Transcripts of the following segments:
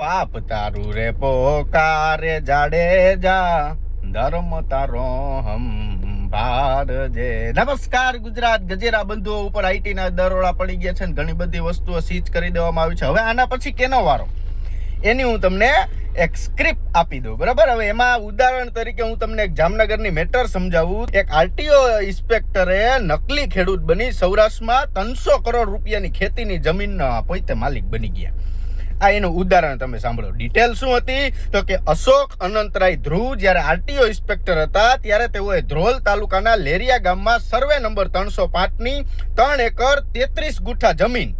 પાપ તારું રે પોકારે જાડેજા, ધર્મ તારો હમ ભારજે નમસ્કાર ગુજરાત ગજેરા બંધુઓ ઉપર આઈટી ના દરોડા પડી ગયા છે ને ઘણી બધી વસ્તુઓ સીચ કરી દેવામાં આવી છે. હવે આના પછી કેનો વારો? એની હું તમને એક સ્ક્રિપ્ટ આપી દઉં, બરાબર? હવે એમાં ઉદાહરણ તરીકે હું તમને એક જામનગરની મેટર સમજાવું. એક આરટીઓ ઇન્સ્પેક્ટરે નકલી ખેડૂત બની સૌરાષ્ટ્રમાં ત્રણસો કરોડ રૂપિયાની ખેતીની જમીનના પોતે માલિક બની ગયા. આ એનું ઉદાહરણ તમે સાંભળો. ડિટેલ શું હતી? તો કે અશોક અનંતરાય ધ્રુવ જ્યારે આરટીઓ ઇન્સ્પેક્ટર હતા, ત્યારે તેઓએ ધ્રોલ તાલુકાના લેરિયા ગામમાં સર્વે નંબર ત્રણસો પાંચની ત્રણ એકર તેત્રીસ ગુઠા જમીન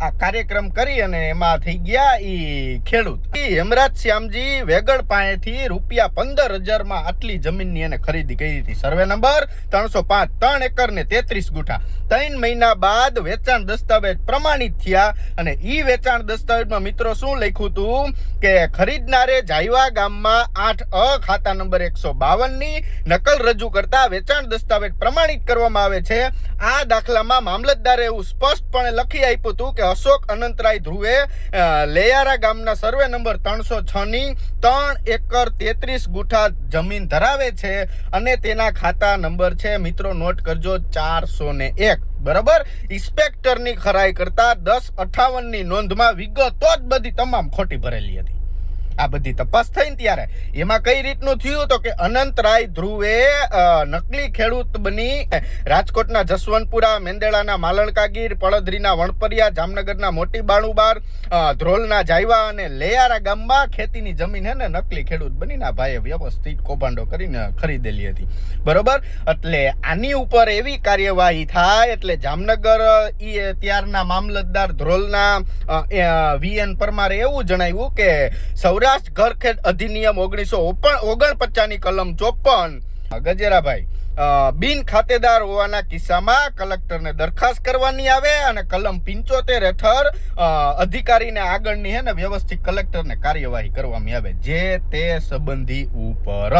આ કાર્યક્રમ કરી અને એમાં થઈ ગયા એ ખેડૂત. હેમરાજ શ્યામજી વેગળ પાસેથી રૂપિયા પંદર હજારમાં આટલી જમીનની એને ખરીદી કરી હતી. સર્વે નંબર ત્રણસો પાંચ, ત્રણ એકર ને તેત્રીસ ગુઠા. ત્રણ મહિના બાદ વેચાણ દસ્તાવેજ પ્રમાણિત થયા અને ઈ વેચાણ દસ્તાવેજમાં મિત્રો શું લખ્યું હતું કે ખરીદનારે જાયવા ગામમાં આઠ અ ખાતા નંબર એકસો બાવનની નકલ રજૂ કરતા વેચાણ દસ્તાવેજ પ્રમાણિત કરવામાં આવે છે. આ દાખલામાં મામલતદારે એવું સ્પષ્ટપણે લખી આપ્યું હતું કે અશોક અનંતરાય ધ્રુવે લેયારા ગામના સર્વે નંબર ત્રણસો છ ની ત્રણ એકર તેત્રીસ ગુઠા જમીન ધરાવે છે અને તેના ખાતા નંબર છે, મિત્રો નોટ કરજો, ચારસો ને એક. બરાબર? ઇન્સ્પેક્ટરની ખરાઈ કરતા દસ અઠાવનની નોંધમાં વિગતો જ બધી તમામ ખોટી ભરેલી હતી. આ બધી તપાસ થઈ ને ત્યારે. એમાં કઈ રીતનું થયું તો કે અનંતરાય ધ્રુવે નકલી ખેડૂત બની રાજકોટના જસવંતપુરા, મેંદેડાના માલણકાગીર પડદરીના વણપરિયા, જામનગરના મોટી બાણુબાર ધ્રોલના જાયવા અને લેયારા ગામમાં ખેતીની જમીન હે ને નકલી ખેડૂત બનીને આ ભાઈએ વ્યવસ્થિત કૌભાંડો કરીને ખરીદેલી હતી. બરોબર? એટલે આની ઉપર એવી કાર્યવાહી થાય એટલે જામનગર, ઈ ત્યારના મામલતદાર ધ્રોલના વીએન પરમારે એવું જણાવ્યું કે સૌરાષ્ટ્ર ઘરખેડ અધિનિયમ ઓગણીસો ઓગણપચાસની કલમ ચોપન. ગજેરાભાઈ બિન ખાતેદાર હોવાના કિસ્સામાં કલેક્ટરને દરખાસ્ત કરવાની આવે અને કલમ પિંચોતેર હેઠળ અધિકારીને આગળની હે ને વ્યવસ્થિત કલેક્ટરને કાર્યવાહી કરવામાં આવે. જે તે સંબંધી ઉપર.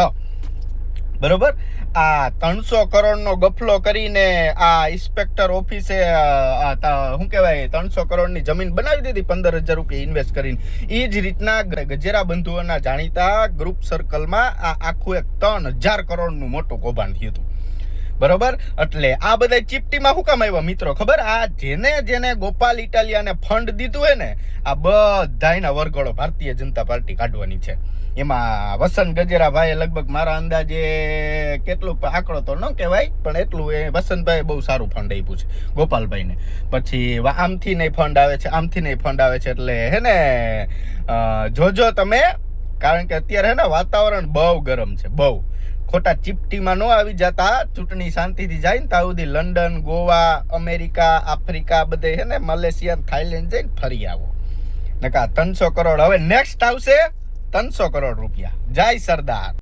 બરોબર? આ ત્રણસો કરોડનો ગફલો કરીને આ ઇન્સ્પેક્ટર ઓફિસે શું કહેવાય, ત્રણસો કરોડની જમીન બનાવી દીધી પંદર હજાર રૂપિયા ઇન્વેસ્ટ કરીને. એ જ રીતના ગજેરા બંધુઓના જાણીતા ગ્રુપ સર્કલમાં આ આખું એક ત્રણ હજાર કરોડનું મોટું કૌભાંડ થયું હતું. બરોબર? એટલે આ બધા ચીપટીમાં શું કામ આવ્યા મિત્રો? ખબર? આ જેને જેને ગોપાલ ઇટાલિયાને ફંડ દીધું હોય ને, આ બધાના વરઘોડો ભારતીય જનતા પાર્ટી કાઢવાની છે. એમાં વસંત ગજેરાભાઈએ લગભગ મારા અંદાજે કેટલું આંકડો તો ન કહેવાય, પણ એટલું એ વસંતભાઈ બહુ સારું ફંડ આપ્યું છે, ગોપાલભાઈને. પછી આમથી નહીં ફંડ આવે છે, આમથી નહીં ફંડ આવે છે, એટલે હે ને જોજો તમે, કારણ કે અત્યારે હે ને વાતાવરણ બહુ ગરમ છે, બહુ. ખોટા ચીપટીમાં ન આવી જતા, ચૂંટણી શાંતિથી જાય ને ત્યાં સુધી લંડન, ગોવા, અમેરિકા, આફ્રિકા, બધે છે ને, મલેશિયા થાઈલેન્ડ જઈને ફરી આવો. નકા ત્રણસો કરોડ હવે નેક્સ્ટ આવશે ત્રણસો કરોડ રૂપિયા. જય સરદાર.